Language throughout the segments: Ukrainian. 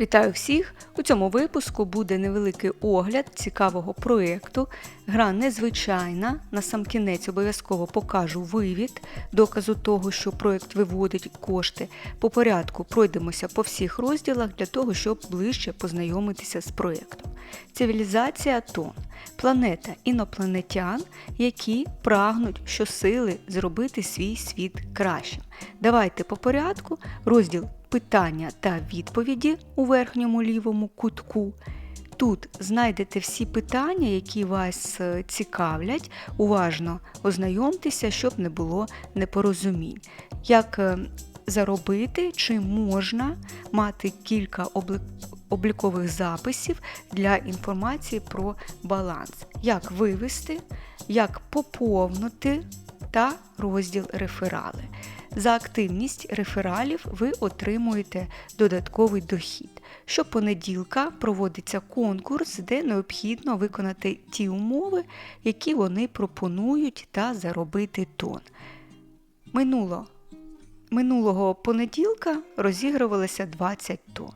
Вітаю всіх! У цьому випуску буде невеликий огляд цікавого проєкту. Гра незвичайна. На сам кінець обов'язково покажу вивід, доказу того, що проєкт виводить кошти. По порядку пройдемося по всіх розділах для того, щоб ближче познайомитися з проєктом. Цивілізація Тон планета інопланетян, які прагнуть щосили зробити свій світ кращим. Давайте по порядку розділ питання та відповіді у верхньому лівому кутку. Тут знайдете всі питання, які вас е, цікавлять. Уважно ознайомтеся, щоб не було непорозумінь. Як е, заробити, чи можна мати кілька облікових записів для інформації про баланс, як вивести, як поповнити та розділ реферали. За активність рефералів ви отримуєте додатковий дохід. Щопонеділка проводиться конкурс, де необхідно виконати ті умови, які вони пропонують, та заробити тон. Минуло, минулого понеділка розігрувалося 20 тонн.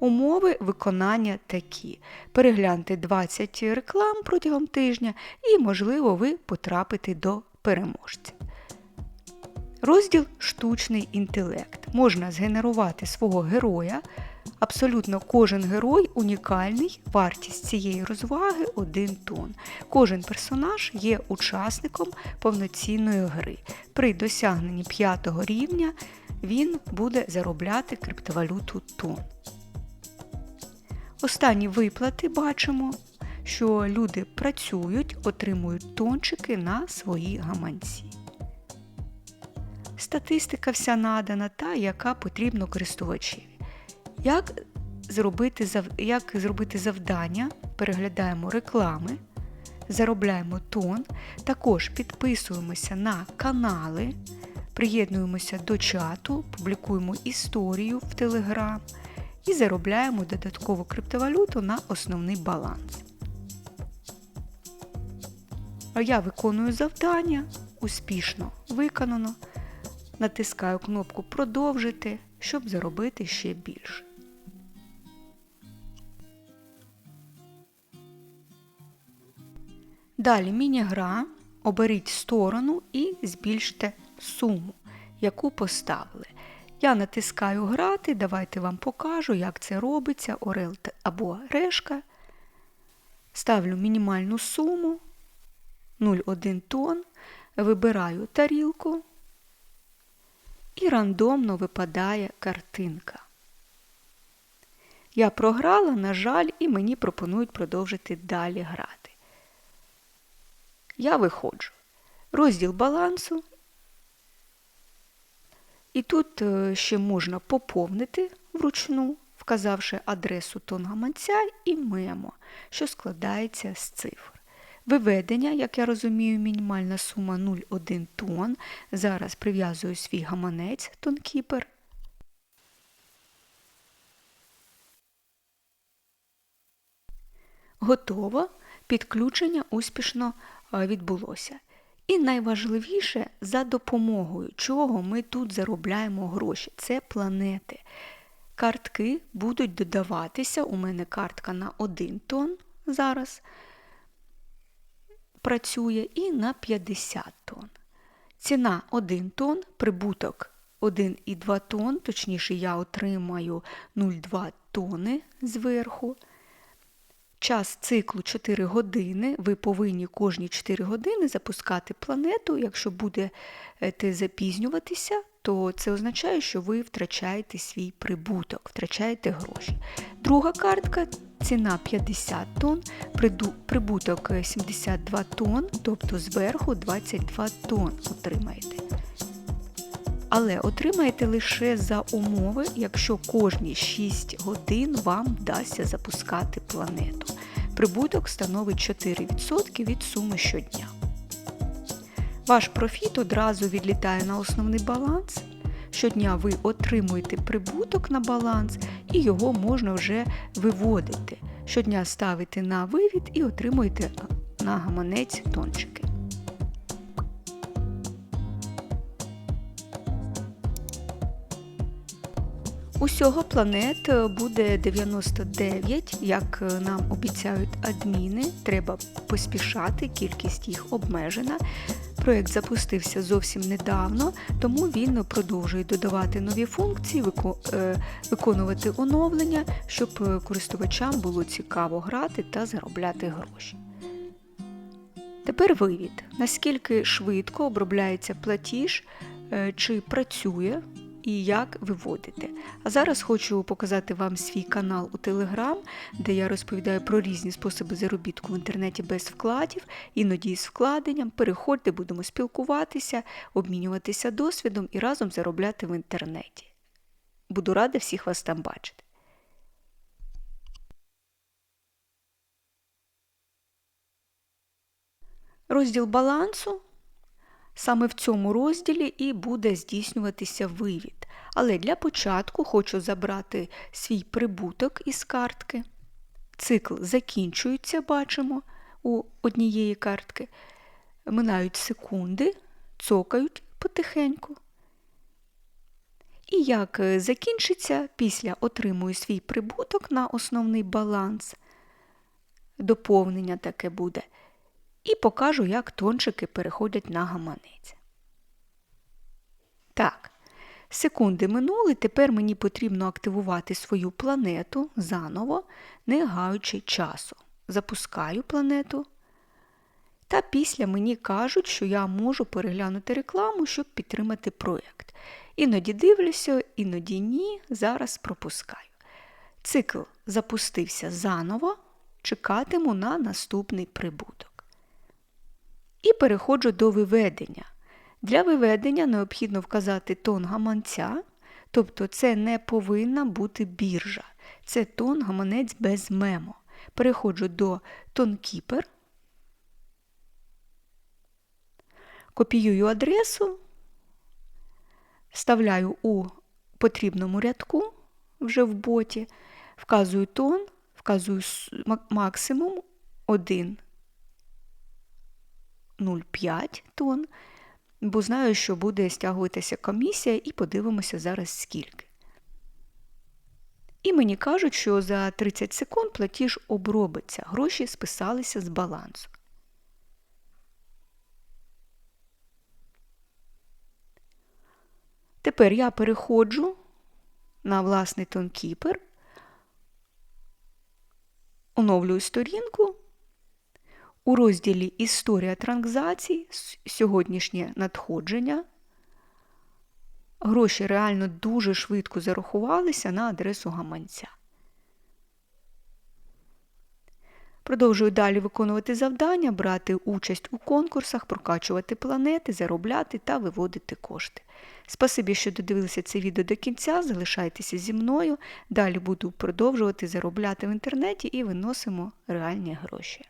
Умови виконання такі: перегляньте 20 реклам протягом тижня, і, можливо, ви потрапите до переможця. Розділ штучний інтелект. Можна згенерувати свого героя. Абсолютно кожен герой унікальний, вартість цієї розваги 1 тон. Кожен персонаж є учасником повноцінної гри. При досягненні 5 рівня він буде заробляти криптовалюту тон. Останні виплати бачимо, що люди працюють, отримують тончики на свої гаманці. Статистика вся надана та, яка потрібна користувачеві. Як зробити. Як зробити завдання? Переглядаємо реклами, заробляємо тон, також підписуємося на канали, приєднуємося до чату, публікуємо історію в Телеграм і заробляємо додаткову криптовалюту на основний баланс. А я виконую завдання, успішно виконано. Натискаю кнопку Продовжити, щоб заробити ще більше. Далі міні-гра. Оберіть сторону і збільште суму, яку поставили. Я натискаю Грати, давайте вам покажу, як це робиться, Орел або решка. Ставлю мінімальну суму 0,1 тонн, вибираю тарілку і рандомно випадає картинка. Я програла, на жаль, і мені пропонують продовжити далі грати. Я виходжу. Розділ балансу. І тут е, ще можна поповнити вручну, вказавши адресу тонгаманця і мемо, що складається з цифр. Виведення, як я розумію, мінімальна сума 0,1 тонн. Зараз прив'язую свій гаманець тонкіпер. Готово. Підключення успішно відбулося. І найважливіше, за допомогою чого ми тут заробляємо гроші. Це планети. Картки будуть додаватися. У мене картка на 1 тонн зараз працює і на 50 тонн. Ціна 1 тонн, прибуток 1,2 тонн, точніше, я отримаю 0,2 тонни зверху. Час циклу 4 години. Ви повинні кожні 4 години запускати планету. Якщо будете запізнюватися, то це означає, що ви втрачаєте свій прибуток, втрачаєте гроші. Друга картка ціна 50 тонн, прибуток 72 тонн, тобто зверху 22 тонн отримаєте. Але отримаєте лише за умови, якщо кожні 6 годин вам вдасться запускати планету. Прибуток становить 4% від суми щодня. Ваш профіт одразу відлітає на основний баланс. Щодня ви отримуєте прибуток на баланс і його можна вже виводити. Щодня ставите на вивід і отримуєте на гаманець тончики. Усього планет е, буде 99, як е, нам обіцяють адміни. Треба поспішати, кількість їх обмежена. Проєкт запустився зовсім недавно, тому він продовжує додавати нові функції, е, виконувати оновлення, щоб е, користувачам було цікаво грати та заробляти гроші. Тепер вивід. Наскільки швидко обробляється платіж, е, чи працює і як виводити. А зараз хочу показати вам свій канал у Телеграм, де я розповідаю про різні способи заробітку в інтернеті без вкладів, іноді з вкладенням. Переходьте, будемо спілкуватися, обмінюватися досвідом і разом заробляти в інтернеті. Буду рада всіх вас там бачити. Розділ балансу. Саме в цьому розділі і буде здійснюватися вивід. Але для початку хочу забрати свій прибуток із картки. Цикл закінчується, бачимо, у однієї картки. Минають секунди, цокають потихеньку. І як е, закінчиться, після отримую свій прибуток на основний баланс. Доповнення таке буде. І покажу, як тончики переходять на гаманець. Так, секунди минули, тепер мені потрібно активувати свою планету заново, не гаючи часу. Запускаю планету. Та після мені кажуть, що я можу переглянути рекламу, щоб підтримати проєкт. Іноді дивлюся, іноді ні, зараз пропускаю. Цикл запустився заново, чекатиму на наступний прибуток. І переходжу до виведення. Для виведення необхідно вказати тон гаманця, тобто це не повинна бути біржа. Це тон гаманець без мемо. Переходжу до TonKeeper, копіюю адресу, вставляю у потрібному рядку вже в боті, вказую тон, вказую максимум 1. 0,5 тонн, бо знаю, що буде стягуватися комісія, і подивимося зараз скільки. І мені кажуть, що за 30 секунд платіж обробиться, гроші списалися з балансу. Тепер я переходжу на власний тонкіпер, оновлюю сторінку у розділі Історія транзакцій сьогоднішнє надходження. Гроші реально дуже швидко зарахувалися на адресу гаманця. Продовжую далі виконувати завдання, брати участь у конкурсах, прокачувати планети, заробляти та виводити кошти. Спасибі, що додивилися це відео до кінця. Залишайтеся зі мною. Далі буду продовжувати заробляти в інтернеті і виносимо реальні гроші.